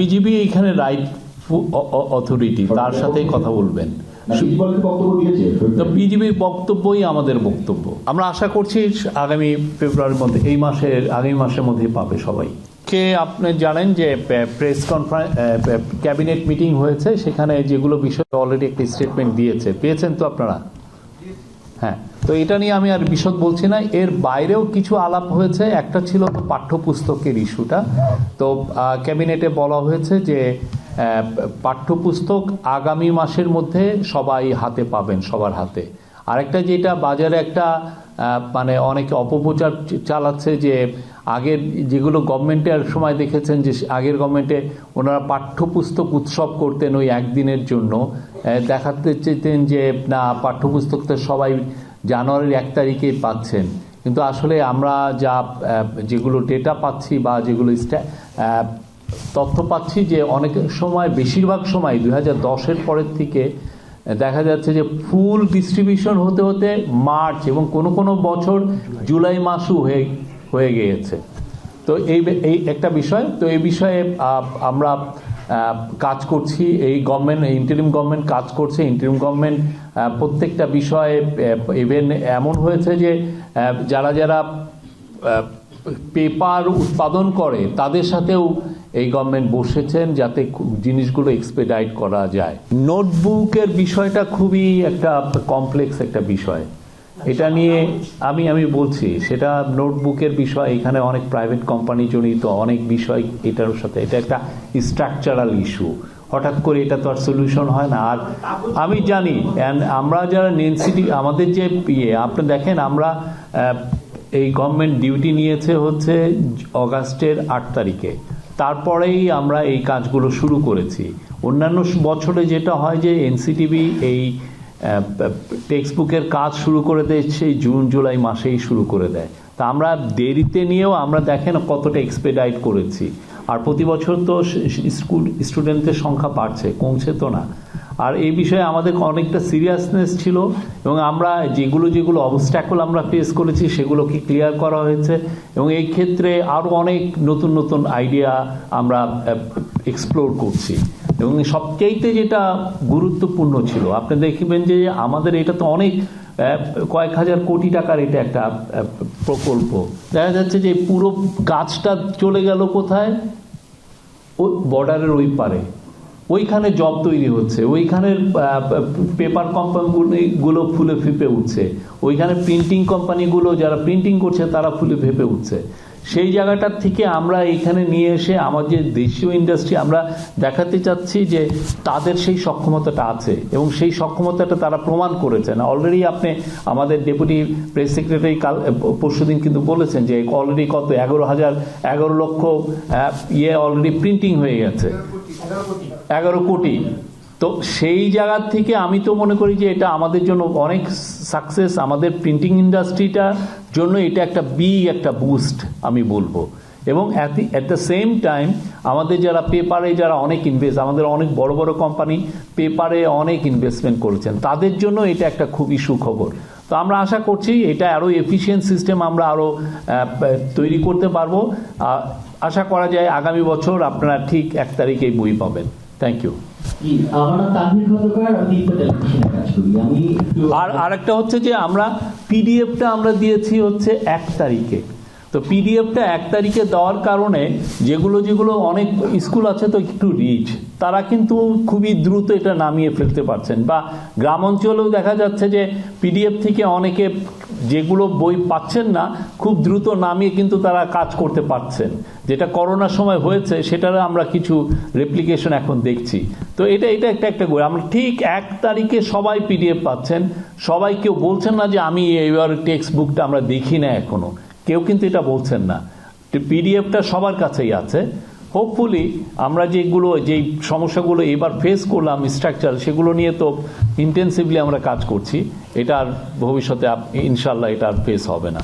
BGB এখানে right authority তার সাথেই কথা বলবেন। বিজিবির বক্তব্যই আমাদের বক্তব্য। আমরা আশা করছি আগামী ফেব্রুয়ারির মধ্যে এই মাসের আগামী মাসের মধ্যে পাবে সবাই। কে আপনি জানেন যে প্রেস কনফারেন্স ক্যাবিনেট মিটিং হয়েছে সেখানে যেগুলো বিষয়ে অলরেডি একটি স্টেটমেন্ট দিয়েছে পেয়েছেন তো আপনারা? হ্যাঁ তো এটা নিয়ে আমি আর বিশদ বলছি না। এর বাইরেও কিছু আলাপ হয়েছে। একটা ছিল পাঠ্যপুস্তকের ইস্যুটা। তো ক্যাবিনেটে বলা হয়েছে যে পাঠ্যপুস্তক আগামী মাসের মধ্যে সবাই হাতে পাবেন, সবার হাতে। আরেকটা যেটা বাজারে একটা মানে অনেকে অপপ্রচার চালাচ্ছে যে আগের যেগুলো গভর্নমেন্টের সময় দেখেছেন যে আগের গভর্নমেন্টে ওনারা পাঠ্যপুস্তক উৎসব করতেন ওই একদিনের জন্য। দেখাতে চেতেন যে, না পাঠ্যপুস্তক তো সবাই জানুয়ারির এক তারিখেই পাচ্ছেন। কিন্তু আসলে আমরা যা যেগুলো ডেটা পাচ্ছি বা যেগুলো তথ্য পাচ্ছি যে অনেক সময়, বেশিরভাগ সময় দুই হাজার দশের পরের থেকে দেখা যাচ্ছে যে ফুল ডিস্ট্রিবিউশন হতে হতে মার্চ এবং কোনো কোনো বছর জুলাই মাসও হয়ে হয়ে গিয়েছে। তো এই এই একটা বিষয়, তো এই বিষয়ে আমরা কাজ করছি, এই গভর্নমেন্ট ইন্টারিম গভর্নমেন্ট কাজ করছে। ইন্টারিম গভর্নমেন্ট প্রত্যেকটা বিষয়ে ইভেন এমন হয়েছে যে যারা যারা পেপার উৎপাদন করে, তাদের সাথেও এই গভর্নমেন্ট বসেছেন যাতে জিনিসগুলো এক্সপেডাইট করা যায়। নোটবুকের বিষয়টা খুবই একটা কমপ্লেক্স একটা বিষয়। এটা নিয়ে আমি আমি বলছি, সেটা নোটবুকের বিষয়, এখানে অনেক প্রাইভেট কোম্পানি জড়িত, অনেক বিষয় এটার সাথে। এটা একটা স্ট্রাকচারাল ইস্যু হঠাৎ করে এটা তো আর সলিউশন হয় না। আর আমি জানি, and আমরা যারা নেনসিটি আমাদের যে ইয়ে আপনি দেখেন, আমরা এই গভর্নমেন্ট ডিউটি নিয়েছে হচ্ছে অগাস্টের আট তারিখে। তারপরেই আমরা এই কাজগুলো শুরু করেছি। অন্যান্য বছরে যেটা হয় যে এনসিটিভি এই টেক্সট বুকের কাজ শুরু করে দেয়, সেই জুন, জুলাই মাসেই শুরু করে দেয়। তা আমরা দেরিতে নিয়েও আমরা দেখেন কতটা এক্সপেডাইট করেছি। আর প্রতি বছর তো স্কুল স্টুডেন্টদের সংখ্যা বাড়ছে, কমছে তো না। আর এই বিষয়ে আমাদের অনেকটা সিরিয়াসনেস ছিল এবং আমরা যেগুলো যেগুলো অবস্ট্যাকল আমরা ফেস করেছি সেগুলোকে ক্লিয়ার করা হয়েছে এবং এই ক্ষেত্রে আরও অনেক নতুন নতুন আইডিয়া আমরা এক্সপ্লোর করছি। এবং সবচাইতে যেটা গুরুত্বপূর্ণ ছিল, আপনি দেখবেন যে আমাদের এটা তো অনেক কয়েক হাজার কোটি টাকার এটা একটা প্রকল্প। দেখা যাচ্ছে যে পুরো কাজটা চলে গেল কোথায়? বর্ডারের ওই পারে। ওইখানে জব তৈরি হচ্ছে, ওইখানের পেপার কোম্পানিগুলো ফুলে ফেপে উঠছে, ওইখানে প্রিন্টিং কোম্পানিগুলো যারা প্রিন্টিং করছে তারা ফুলে ফেপে উঠছে। সেই জায়গাটার থেকে আমরা এখানে নিয়ে এসে আমাদের দেশীয় ইন্ডাস্ট্রি আমরা দেখাতে চাচ্ছি যে তাদের সেই সক্ষমতাটা আছে এবং সেই সক্ষমতাটা তারা প্রমাণ করেছেন। অলরেডি আপনি আমাদের ডেপুটি প্রেস সেক্রেটারি কাল, পরশুদিন কিন্তু বলেছেন যে অলরেডি কত, এগারো হাজার, এগারো লক্ষ ইয়ে অলরেডি প্রিন্টিং হয়ে গেছে। এগারো কোটি। তো সেই জায়গার থেকে আমি তো মনে করি যে এটা আমাদের জন্য অনেক সাকসেস আমাদের প্রিন্টিং ইন্ডাস্ট্রিটার জন্য এটা একটা বি একটা বুস্ট আমি বলব। এবং অ্যাট দ্য সেম টাইম আমাদের যারা পেপারে যারা অনেক ইনভেস্ট আমাদের অনেক বড় বড় কোম্পানি পেপারে অনেক ইনভেস্টমেন্ট করেছেন, তাদের জন্য এটা একটা খুবই সুখবর। তো আমরা আশা করছি এটা আরও এফিসিয়েন্ট সিস্টেম আমরা আরও তৈরি করতে পারব। আশা করা যায় আগামী বছর আপনারা ঠিক এক তারিখেই বই পাবেন। থ্যাংক ইউ আর আরেকটা হচ্ছে যে আমরা পিডিএফটা আমরা দিয়েছি হচ্ছে এক তারিখে। তো পিডিএফটা এক তারিখে দেওয়ার কারণে যেগুলো যেগুলো অনেক স্কুল আছে তো একটু রিচ তারা কিন্তু খুবই দ্রুত এটা নামিয়ে ফেলতে পারছেন। বা গ্রাম অঞ্চলেও দেখা যাচ্ছে যে পিডিএফ থেকে অনেকে যেগুলো বই পাচ্ছেন না, খুব দ্রুত নামিয়ে কিন্তু তারা কাজ করতে পারছেন। যেটা করোনার সময় হয়েছে, সেটার আমরা কিছু রেপ্লিকেশন এখন দেখছি। তো এটা এটা একটা একটা গোল আমরা ঠিক এক তারিখে সবাই পিডিএফ পাচ্ছেন। সবাই কেউ বলছেন না যে আমি এবার টেক্সট বুকটা আমরা দেখি না এখনও। কেউ কিন্তু এটা বলছেন না। পিডিএফটা সবার কাছেই আছে। হোপফুলি আমরা যেগুলো যেই সমস্যাগুলো এবার ফেস করলাম স্ট্রাকচার সেগুলো নিয়ে তো ইন্টেন্সিভলি আমরা কাজ করছি। এটা আর ভবিষ্যতে ইনশাল্লাহ এটা আর ফেস হবে না।